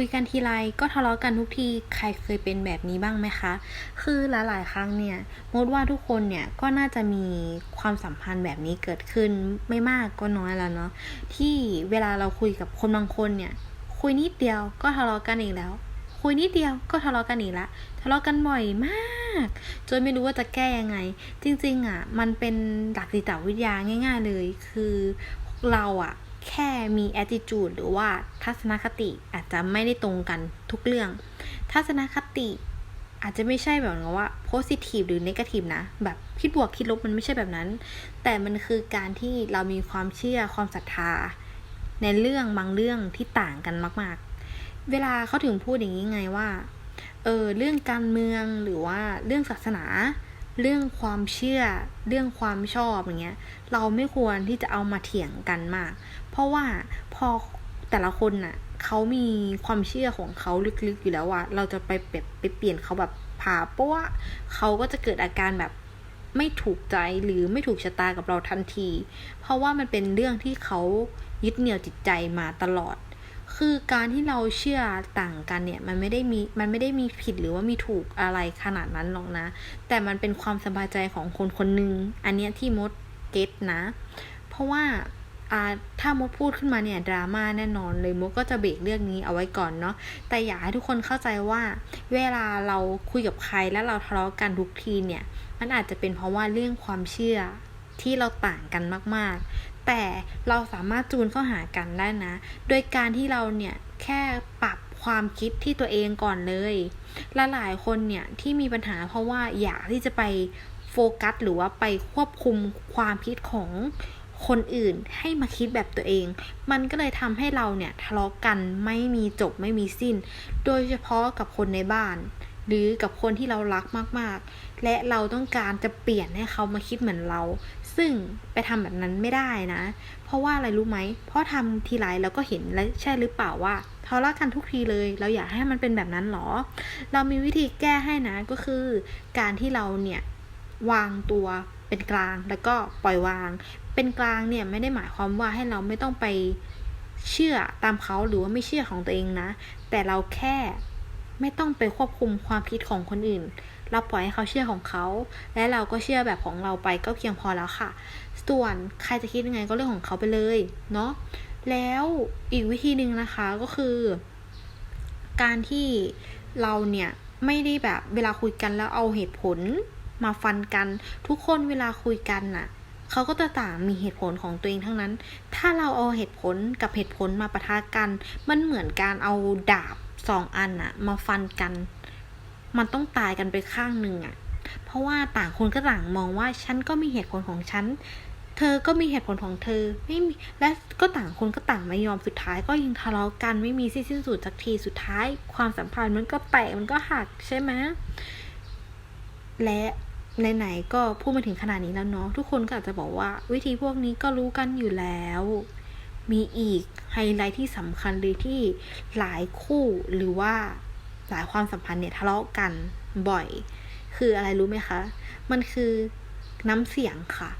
คุยกันทีไรก็ทะเลาะกันทุกทีใครเคยเป็นแบบนี้บ้างไหมคะ คือหลาย ๆ ครั้งเนี่ยมดว่าทุกคนเนี่ยก็น่าจะมีความสัมพันธ์แบบนี้เกิดขึ้นไม่มากก็น้อยแล้วเนาะที่เวลาเราคุยกับคนบางคนเนี่ย คุยนิดเดียวก็ทะเลาะกันอีกแล้ว คุยนิดเดียวก็ทะเลาะกันอีกแล้วทะเลาะกันบ่อยมากจนไม่รู้ว่าจะแก้ยังไง จริง ๆ อะ มันเป็นหลักจิตวิทยาง่าย ๆ เลย คือเราอะ แค่มี attitude หรือว่าทัศนคติอาจจะไม่ได้ตรงกันทุกเรื่อง ทัศนคติอาจจะไม่ใช่แบบว่า positive หรือ negative นะ แบบคิดบวกคิดลบมันไม่ใช่แบบนั้น แต่มันคือการที่เรามีความเชื่อความศรัทธา ในเรื่องบางเรื่องที่ต่างกันมาก ๆ เวลาเขาถึงพูดอย่างนี้ไงว่า เออเรื่องการเมืองหรือว่าเรื่องศาสนา เรื่องความเชื่อ เรื่องความชอบอย่างเงี้ย เราไม่ควรที่จะเอามาเถียงกันมาก เพราะว่าพอแต่ละคนน่ะเขามีความเชื่อของเขาลึกๆอยู่แล้วว่า เราจะไปแบบไปเปลี่ยนเขาแบบผ่าเพราะว่าเขาก็จะเกิดอาการแบบไม่ถูกใจหรือไม่ถูกชะตากับเราทันที เพราะว่ามันเป็นเรื่องที่เขายึดเหนี่ยวจิตใจมาตลอด คือการที่เราเชื่อต่างกันเนี่ยมันไม่ได้มีมันไม่ได้มีผิดหรือว่ามีถูกอะไรขนาดนั้นหรอกนะ แต่มันเป็นความสบายใจของคนคนหนึ่งอันเนี้ยที่มดเก็ตนะ เพราะว่าอ่าถ้ามดพูดขึ้นมาเนี่ยดราม่าแน่นอนเลยมดก็จะเบรกเรื่องนี้เอาไว้ก่อนเนาะแต่อยากให้ทุกคนเข้าใจว่า เวลาเราคุยกับใครแล้วเราทะเลาะกันทุกทีเนี่ย มันอาจจะเป็นเพราะว่าเรื่องความเชื่อที่เราต่างกันมาก แต่เราสามารถจูนเข้าหากันได้นะ โดยการที่เราเนี่ยแค่ปรับความคิดที่ตัวเองก่อนเลยและหลายคนเนี่ยที่มีปัญหาเพราะว่าอยากที่จะไปโฟกัส หรือว่าไปควบคุมความคิดของคนอื่นให้มาคิดแบบตัวเอง มันก็เลยทำให้เราเนี่ยทะเลาะกันไม่มีจบไม่มีสิ้น โดยเฉพาะกับคนในบ้าน หรือกับคนที่เรารักมากๆ และเราต้องการจะเปลี่ยนให้เขามาคิดเหมือนเรา ซึ่งไปทำแบบนั้นไม่ได้นะ เพราะว่าอะไรรู้ไหม เพราะทำทีไรเราก็เห็นและใช่หรือเปล่าว่าทะเลาะกันทุกทีเลย เราอยากให้มันเป็นแบบนั้นหรอ เรามีวิธีแก้ให้นะก็คือ การที่เราเนี่ยวางตัวเป็นกลางแล้วก็ปล่อยวาง เป็นกลางเนี่ยไม่ได้หมายความว่าให้เราไม่ต้องไปเชื่อตามเขาหรือว่าไม่เชื่อของตัวเองนะ แต่เราแค่ไม่ต้องไปควบคุมความคิดของคนอื่น เราปล่อยให้เขาเชื่อของเขา และเราก็เชื่อแบบของเราไปก็เพียงพอแล้วค่ะ ส่วนใครจะคิดยังไงก็เรื่องของเขาไปเลยเนาะแล้วอีกวิธีหนึ่งนะคะก็คือ การที่เราเนี่ยไม่ได้แบบเวลาคุยกันแล้วเอาเหตุผลมาฟันกัน ทุกคนเวลาคุยกันน่ะเขาก็จะต่างมีเหตุผลของตัวเองทั้งนั้น ถ้าเราเอาเหตุผลกับเหตุผลมาปะทะกัน มันเหมือนการเอาดาบสองอันอะมาฟันกัน มันต้องตายกันไปข้างหนึ่งอะเพราะว่าต่างคนก็ต่างมองว่าฉันก็มีเหตุผลของฉัน เธอก็มีเหตุผลของเธอ ไม่มี และก็ต่างคนก็ต่างไม่ยอมสุดท้าย ก็ยังทะเลาะกันไม่มีสิ้นสุดสักทีสุดท้าย ความสัมพันธ์มันก็แตกมันก็หักใช่ไหมและไหนๆก็พูดมาถึงขนาดนี้แล้วเนาะทุกคนก็อาจจะบอกว่า วิธีพวกนี้ก็รู้กันอยู่แล้ว มีอีกไฮไลท์ที่สำคัญเลยที่หลายคู่หรือว่า หลายความสัมพันธ์เนี่ยทะเลาะกันบ่อย คืออะไรรู้ไหมคะ มันคือน้ำเสียงค่ะ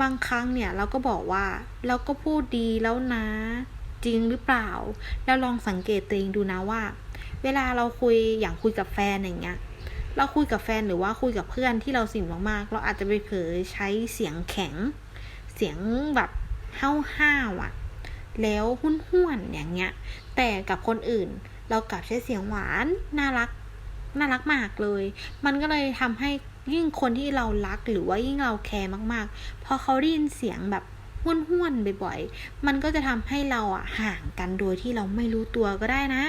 บางครั้งเนี่ยเราก็บอกว่าเราก็พูดดีแล้วนะ จริงหรือเปล่า แล้วลองสังเกตตัวเองดูนะว่า เวลาเราคุยอย่างคุยกับแฟนอย่างเงี้ย เราคุยกับแฟนหรือว่าคุยกับเพื่อนที่เราสิ่งมากๆ เราอาจจะไปเผยใช้เสียงแข็ง เสียงแบบห้าวๆอะ แล้วหุ้นห้วนอย่างเงี้ย แต่กับคนอื่น เรากลับใช้เสียงหวานน่ารักน่ารักมากเลย มันก็เลยทำให้ยิ่งคนที่เรารักหรือว่ายิ่งเราแคร์มากๆ พอเขาได้ยินเสียงแบบห้วนห้วนบ่อยๆ มันก็จะทำให้เราอะห่างกันโดยที่เราไม่รู้ตัวก็ได้นะ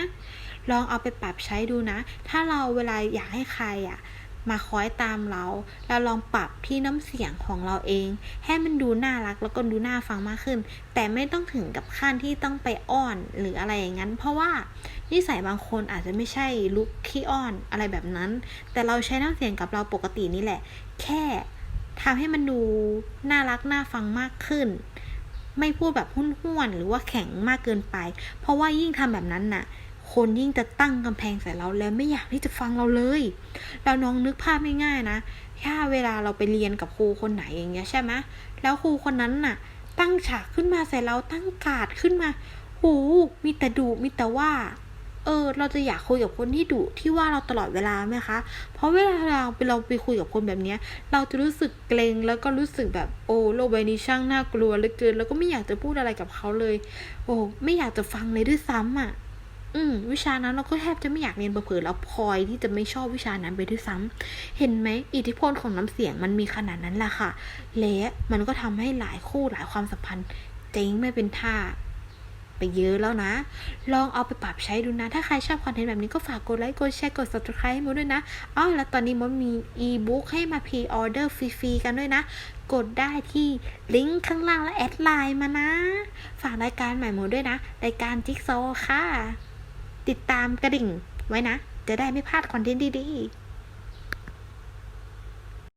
ลองเอาไปปรับใช้ดูนะ ถ้าเราเวลาอยากให้ใครอะมาคอยตามเราเราลองปรับที่น้ำเสียงของเราเอง ให้มันดูน่ารักแล้วก็ดูน่าฟังมากขึ้น แต่ไม่ต้องถึงกับขั้นที่ต้องไปอ้อนหรืออะไรอย่างนั้น เพราะว่า นิสัยบางคนอาจจะไม่ใช่ลุกขี้อ้อนอะไรแบบนั้น แต่เราใช้น้ำเสียงกับเราปกตินี่แหละ แค่ทำให้มันดูน่ารักน่าฟังมากขึ้น ไม่พูดแบบหุ้นห้วนหรือว่าแข็งมากเกินไป เพราะว่ายิ่งทำแบบนั้นน่ะ คนยิ่งจะตั้งกำแพงใส่เราแล้วไม่อยากที่จะฟังเราเลย เราน้องนึกภาพง่ายๆนะถ้าเวลาเราไปเรียนกับครูคนไหนอย่างเงี้ยใช่ไหมแล้วครูคนนั้นน่ะ ตั้งฉากขึ้นมาใส่เราตั้งกาดขึ้นมา หู มีแต่ดุมีแต่ว่า เออ เราจะอยากคุยกับคนที่ดุที่ว่าเราตลอดเวลาไหมคะ เพราะเวลาเราไปเราไปคุยกับคนแบบเนี้ยเราจะรู้สึกเกรงแล้วก็รู้สึกแบบโอ้โลกใบนี้ช่างน่ากลัวเหลือเกิน แล้วก็ไม่อยากจะพูดอะไรกับเขาเลย โอ้ไม่อยากจะฟังเลยด้วยซ้ำอะ อืม วิชานั้นเราก็แทบจะไม่อยากเรียนเผลอๆแล้วพลอยที่จะไม่ชอบวิชานั้นไปด้วยซ้ำเห็นไหมอิทธิพลของน้ำเสียงมันมีขนาดนั้นแหละค่ะและมันก็ทำให้หลายคู่หลายความสัมพันธ์เจ๊งไม่เป็นท่า ไปเยอะแล้วนะ ลองเอาไปปรับใช้ดูนะ ถ้าใครชอบคอนเทนต์แบบนี้ก็ฝากกดไลค์ กดแชร์ กด subscribe ให้มดด้วยนะอ๋อแล้วตอนนี้มดมี e-book ให้มา pre-order ฟรีๆกันด้วยนะ กดได้ที่ลิงก์ข้างล่างและแอดไลน์มานะ ฝากรายการใหม่หมดด้วยนะ รายการจิ๊กซค่ะ ติดตามกระดิ่งไว้นะ จะได้ไม่พลาดคอนเทนต์ดีๆ